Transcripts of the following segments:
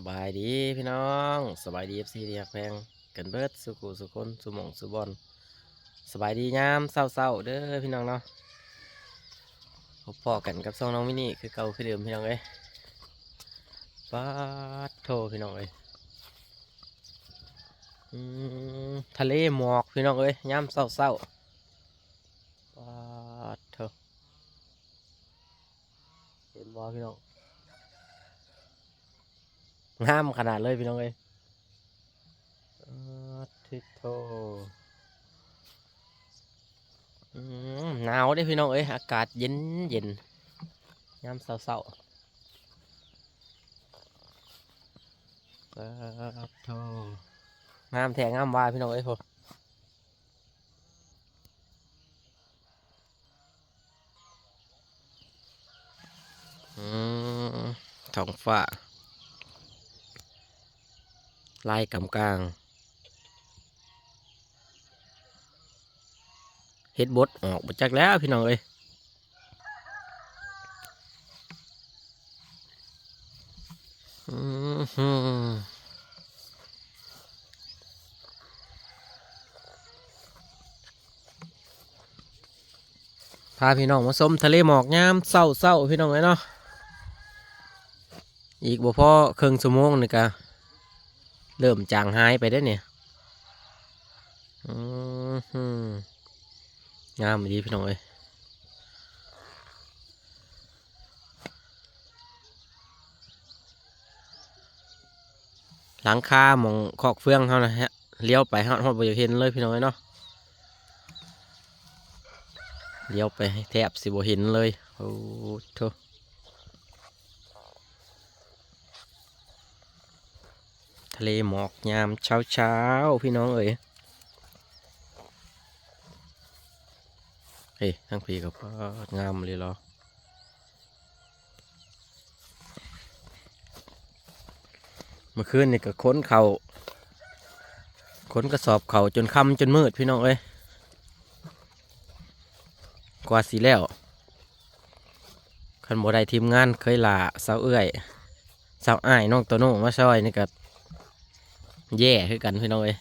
สบายดีพี่น้องสบายดีเอฟซีเดียกแพงกันเบิดสุกุสุคนสุหมองสุบอลสบายดียามเศร้าๆเด้อพี่น้องเนาะพบพอกันกับซองน้องมินี่คือเก่าคือเดิมพี่น้องเอ้ยป้าดโทพี่น้องเอ้ยทะเลหมอกพี่น้องเอ้ยยามเศร้าๆป้าดโทเห็นบ่พี่น้อง งามขนาดเลยพี่น้องเอ้ยอาทิโทอืมหนาวเด้พี่น้องเอ้ยอากาศเย็นเย็นยามเศร้าๆครับโทงามแทงงามวาพี่น้องเอ้ยพออืมท้องฟ้า ลายกำกลางเฮ็ดบดออกมาจากแล้วพี่น้องเอ้ยอือหือพาพี่น้องมาชมทะเลหมอกยามเศร้าเศร้าๆพี่น้องเอ้ยเนาะ อีกบ่พอครึ่งชั่วโมงนี่กะ เริ่มจางหายไปได้เนี่ยอือหืองามดีพี่น้องเอ้ยหลังคาหมองคอกเฟืองเขานะฮะเลี้ยวไปฮอดฮอดบ่อยากเห็นเลยพี่น้องเอ้ยเนาะเลี้ยวไปแทบสิบ่เห็นเลยโอ้โถ ทะเลหมอกยามเช้าเช้าพี่น้องเอ๋ยเฮ้ยทั้งปีกับงามเลยเหรอเมื่อคืนนี่ก็ค้นเขาค้นกระสอบเขาจนค่ำจนมืดพี่น้องเอ้ยกว่าสีแล้วคันบ่ได้ทีมงานเคยลาสาวเอื้อยสาวอ้ายน้องโตโน่มาซอยนี่ก็ แย่คือกันพี่น้องเอ้ย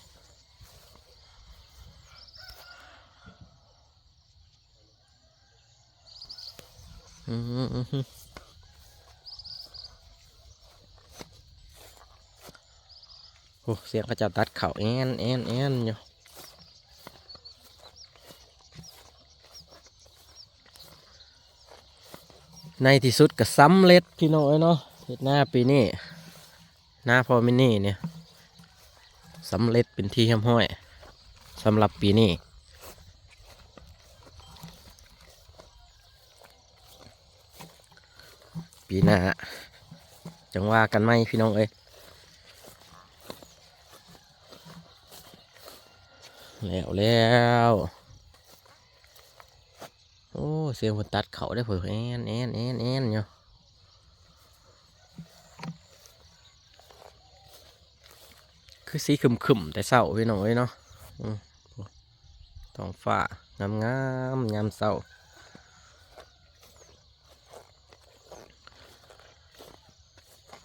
อืมโอ้เสียงเขาเจะตัดเข่าแอนแอนแอนอยู่ในที่สุดก็สำเร็จพี่น้องเอ้ยเนาะเฮ็ดหน้าปีนี้หน้าพอมินี่เนี่ย สำเร็จเป็นที่เรียบร้อยสำหรับปีนี้ปีหน้าจังว่ากันไหมพี่น้องเอ้ยแล้วแล้วโอ้เสียงคนตัดเขาได้เผื่อแอนแอนแอนแอนเนาะ คือสีขึ้มๆแต่เศร้าพี่น้องเอ้ยเนาะอืมท้องฟ้างามงามๆยามเศร้า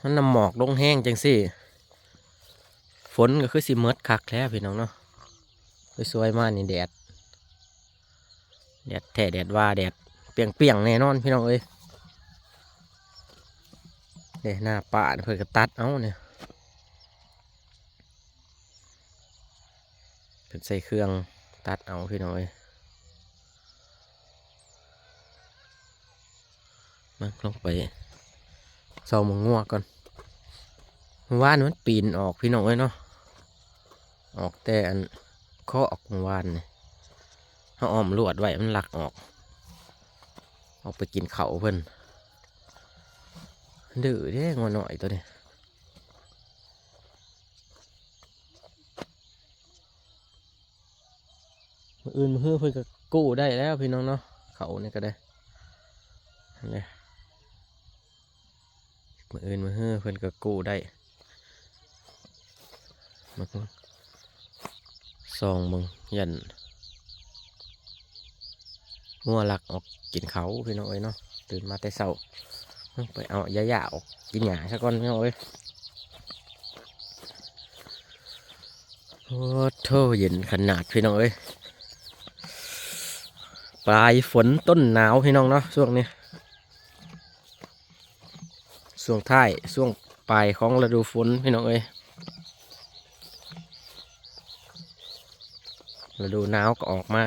มันน้ำหมอกลงแห้งจังสิฝนก็คือสิเมดคักแล้วพี่น้องเนาะสวยๆมากนี่แดด แดดแท้แดดว่าแดดเปรียงแน่นอนพี่น้องเอ้ยเด้หน้าป่าเพื่อกระตัดเอาเนี่ย เป็นใส่เครื่องตัดเอาพี่น้อยมาลงไปเสามังงัวก่อนเมื่านมันปีนออกพี่น้อยเนาะออกแต่อันข้อออกเมื่านเนี่ยเขาอ้อมลวดไว้มันหลักออกออกไปกินเขาเพิ่นดื้อเด้งอหน่อยตัวนี้ มืออื่นมือเพื่อเพื่อก็กู้ได้แล้วพี่น้องเนาะเขาเนี่ยก็ได้เนี่ยมืออื่นมือเพื่อเพื่อนก็กู้ได้มาส่องมึงยันมัวหลักออกกินเขาพี่น้องเอ้ยเนาะตื่นมาแต่เช้าไปเอายาหยาออกกินหยาซะก่อนพี่น้องเอ้ยโอ้โหเย็นขนาดพี่น้องเอ้ย ปลายฝนต้นหนาวพี่น้องเนาะช่วงนี้ช่วงท้ายช่วงปลายของฤดูฝนพี่น้องเอ้ยฤดูหนาวก็ออกมา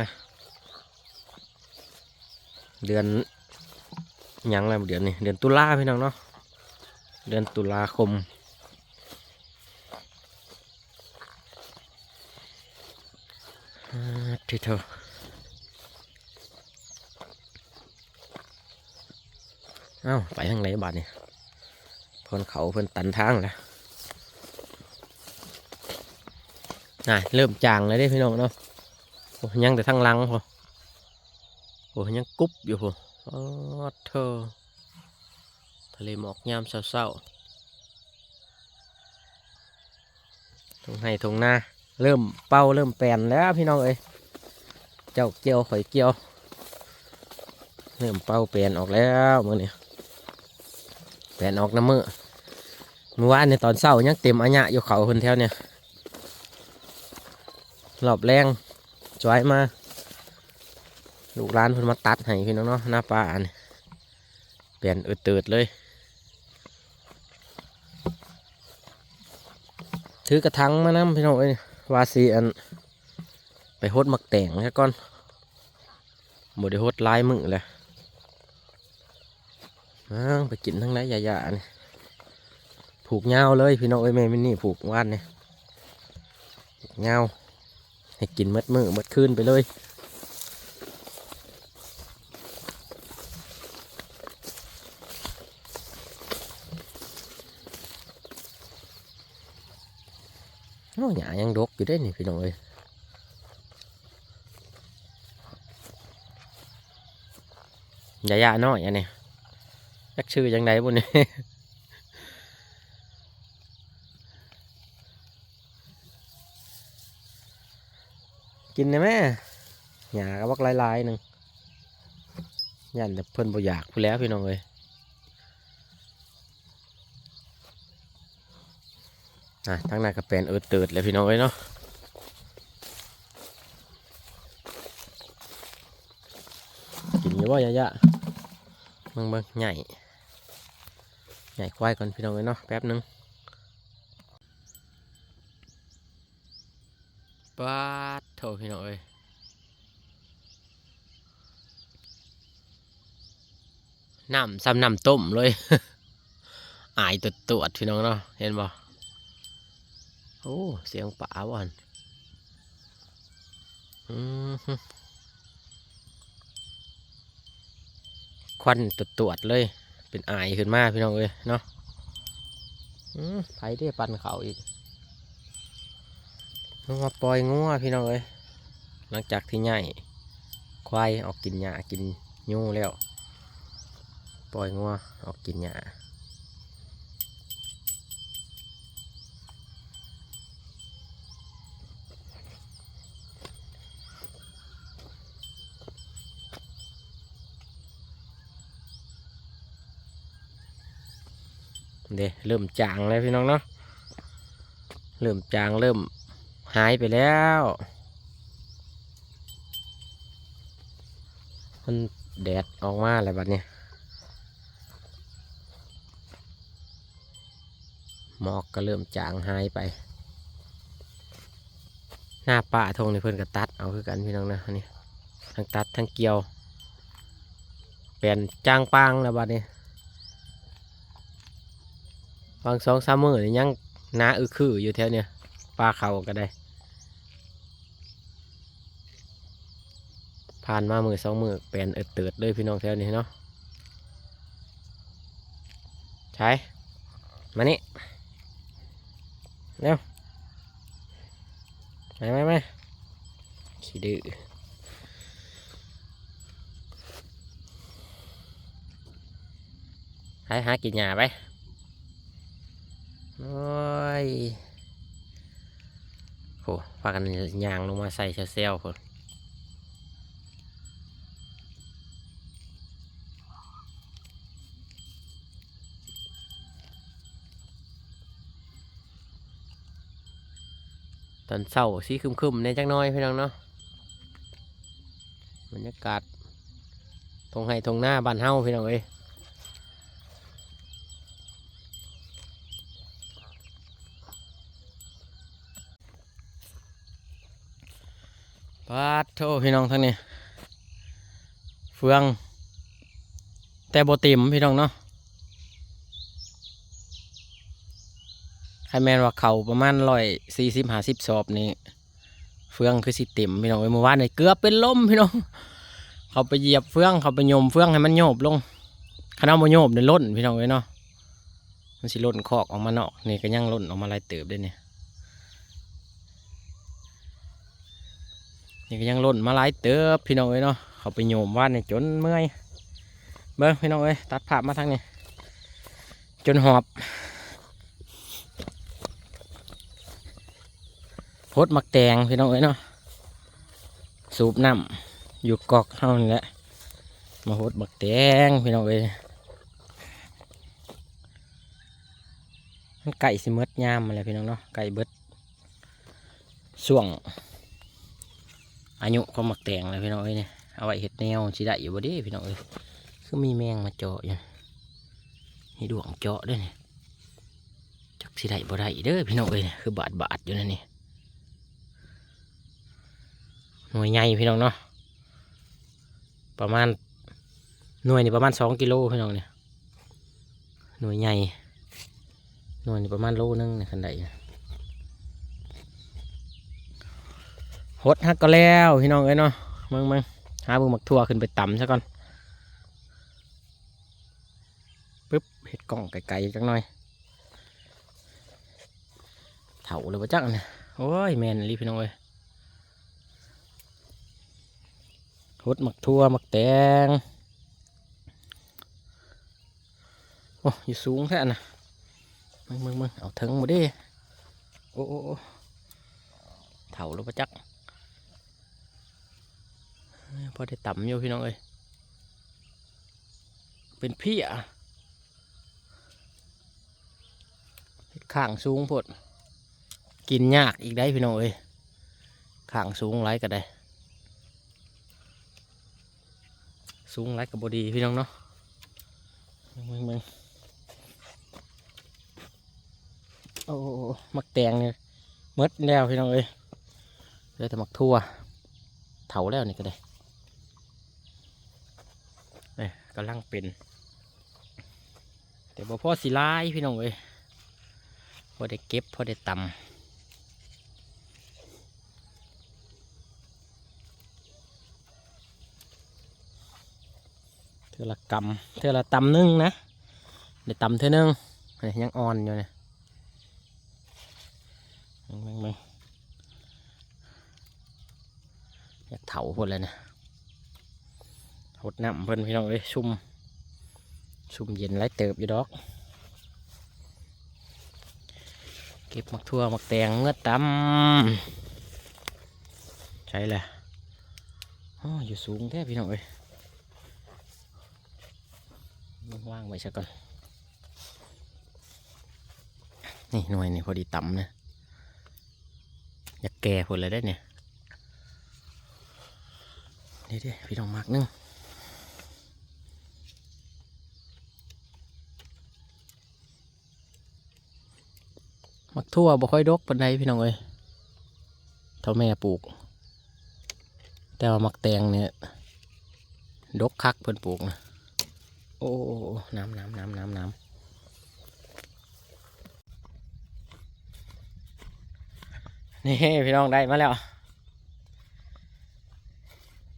เดือนยังแล้วเดือนนี้เดือนตุลาพี่น้องเนาะเดือนตุลาคมที่เธอ อ้าไปทางไหนบ้านนี่ยเพิ่นเขาเพิ่นตันทางแล้วน่ะเริ่มจางเลยเด้พี่น้องเนาะโอ้ยังแต่ทางหลังพอโอ้ยังกรุบอยู่พออ๋อเธอทะเลหมอกยามเศร้าๆตรงให้ตรงหน้าเริ่มเป่าเริ่มแปลนแล้วพี่น้องเอ้ยเจ้าเกี่ยวข่อยเกี่ยวเริ่มเป่าแปลนออกแล้วมือนี่ แปลนออกน้ำมือเมื่อวานในตอนเช้ายังเต็มอัญญะอยู่เขาคนแถวเนี่ยรอบแรงจ้อยมาลูกร้านเพิ่นมาตัดให้พี่น้องเนาะหน้าป่านี่แปลนอืดติดเลย ถือกระทังมานำพี่น้องเอ้ยวาสีอัน ไปโฮดมักแต่งแค่ก่อนบไดโฮดลายมือเลย อ้าวไปกินทั้งไหนยาๆนี่ผูกเงาเลยพี่น้องเอ้ยแม่มินนี่ผูกว่านเนี่ยผูกเงาให้กินมัดมือมัดคืนไปเลยโอ้หยายังดกอยู่ได้นี่พี่น้องเอ้ยยายาน้อยอันนี้ จักชื่อจังไดบุญนี่กินได้ไหมหยาก็บักลายๆหนึ่งยันแต่เพิ่นบ่อยากพูแล้วพี่น้องเอ้ยอะทั้งนั้นก็เป็นเอิดเติดเลยพี่น้องเอ้ยเนาะกินอยู่บ่ายะเบิ่งเบิ่งใหญ่ ใหญ่ควายก่อนพี่น้องเอ้ยเนาะแป๊บหนึงปาดโถพี่น้องเอ้ยน้ำซ้ำน้ำต้มเลยอายตัวตรวจพี่น้องเนาะเห็นบ่โอ้เสียงป่าวันอืมฮึควันตรวตรวจเลย เป็นอายขึ้นมาพี่น้องเอ้ยเนาะไผได้ปันเขาอีกงมาปล่อยงัวพี่น้องเอ้ยหลังจากที่ใหญ่ควายออกกินหญ้ากินยูแล้ว ปล่อยงัวออกกินหญ้า เด้เริ่มจางแล้วพี่น้องเนาะเริ่มจางเริ่มหายไปแล้วมันแดดออกมาอะไรแบัดนี้หมอกก็เริ่มจางหายไป หน้าป่าทงในเพิ่อนก็ตัดเอาคือกันพี่น้องนะอันนี่ทั้งตัดทั้งเกี่ยว เปลี่ยนจางปางแล้วบัดนี้ บางสองสามมือนี่ยังหนาอึคืออยู่แถวเนี่ยปลาเขาก็ได้ ผ่านมามือสองมือแปลนเอิดเติดเลยพี่น้องแถวนี้เนาะใช้มานี่เร็วมามามาขี้ดื้อหาหากินหญ้าไป โอ้ยโหพากันยางลงมาใส่เซลล์คนตอนเช้าสีคึมๆในจักน้อยพี่น้องเนาะบรรยากาศทงไห้ทงหน้าบ้านเฮาพี่น้องเอ้ย โทพี่น้องทั้งนี้ เฟือง แต่โบติมพี่น้องเนาะใครแมนว่าเขาประมาณร้อยสี่สิบห้าสิบสอบนี่เฟืองคือสิต็มพี่น้องเอ้ยเมื่อวานนี่เกือบเป็นลมพี่น้อง เขาไปเหยียบเฟืองเขาไปโยมเฟืองให้มันโยบลงคณะโมโยบเนี่ยล่นพี่น้องเอ้ยเนาะมันสิล่นคอกออกมาเนาะนี่ก็ยังล่นออกมาลายเติบด้วยเนี่ย นี่ก็ยังล่นมาหลายเติบพี่น้องเอ้ยเนาะเขาไปโยมว่านเนี่ยจนเมื่อยเบิ้งพี่น้องเอ้ยตัดภาพมาทางนี้จนหอบโพดมักแตงพี่น้องเอ้ยเนาะสูบน้ำอยู่กอกเท่านี้แหละมาโพดมักแตงพี่น้องเอ้ยมันไก่สิเมดยามมาเลยพี่น้องเนาะไก่เบิดช่วง อายุของมักแตงเลยพี่น้องเอ้ยเนี่ยเอาไว้เห็ดแนวสิได้อยู่บ่ดีพี่น้องเอ้ยคือมีแมงมาเจาะอยู่นี่ดวงเจาะด้วยนี่จักสิได้บ่ได้เด้อพี่น้องเอ้ยคือบาดบาดอยู่นั่นนี่หน่วยใหญ่พี่น้องเนาะประมาณหน่วยนี่ประมาณสองกิโลพี่น้องเนี่ยหน่วยใหญ่หน่วยนี่ประมาณโลนึงในคันใดน หดฮักก็แล้วพี่น้องเอ้ยเนาะมึงมึงหาบุหมักทั่วขึ้นไปต่ำซะก่อนปึ๊บเห็ดกล่องไกลๆจังหน่อยเถาเลยปะจักเนี่ยโอ้ยแมนรีพี่น้องเอ้ยหดหมักทั่วหมักแตงโอ้ยสูงแค่น่ะมึงมึงมึงเอาถึงมดดิโอ้โอ้เถาเลยปะจักร พอได้ต่ำอยู่พี่น้องเอ้ยเป็นพี่อะข้างสูงพดกินยากอีกได้พี่น้องเอ้ยข้างสูงไรก็ได้ สูงไรกับบดีพี่น้องเนาะมึงมึงโอ้มักแตงเนี่ยมดแล้วพี่น้องเอ้ยเหลยแต่มักทั่วเถาแล้วนี่ก็ได้เนี่ย กำลังเป็นแต่บ่พอสิลายพี่น้องเอ้ยพอได้เก็บพอได้ตำเท่าละกำเท่าละตำนึงนะได้ตำเท่านึงยังอ่อนอยู่เนี่ยมึงมึงมึงอยากเถาพดเลยนะ ดน้ำเพิ่นพี่น้องเอ้ยชุ่มชุ่มเย็นไรเติบอยู่ดอก เก็บมักทั่วมักแตงเงือดตำใช่แหละอ๋ออยู่สูงแท้พี่น้องเอ้ยว่างไว้ซะก่อนนี่หน่วยนี่พอดีต่ำนะอยากแก่ผลเลยได้เนี่ยนี่ดิพี่น้องมากนึง ทั่วบ่ค่อยดกปานใดพี่น้องเอ้ยเท่าแม่ปลูก แต่ว่ามักแตงเนี่ยดกคักเพิ่นปลูกนะโอ้น้ำน้ำน้ำน้ำน้ำนี่พี่น้องได้มาแล้ว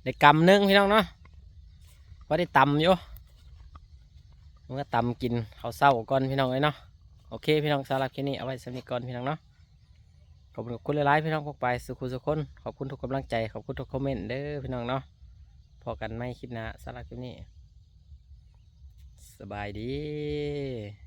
ได้กำหนึงพี่น้องเนาะว่าได้ตำอยู่มันก็ตำกินเขาเศร้าก่อนพี่น้องเอ้ยเนาะ โอเคพี่น้องสำหรับคลิปนี้เอาไว้สำหรับนิทก่อนพี่น้องเนาะขอบคุณคุณหลายๆพี่น้องพวกไปสุขุสุขคนขอบคุณทุกกำลังใจขอบคุณทุกคอมเมนต์เด้อพี่น้องเนาะพอกันไม่คลิปหนะสำหรับคลิปนี้ สบายดี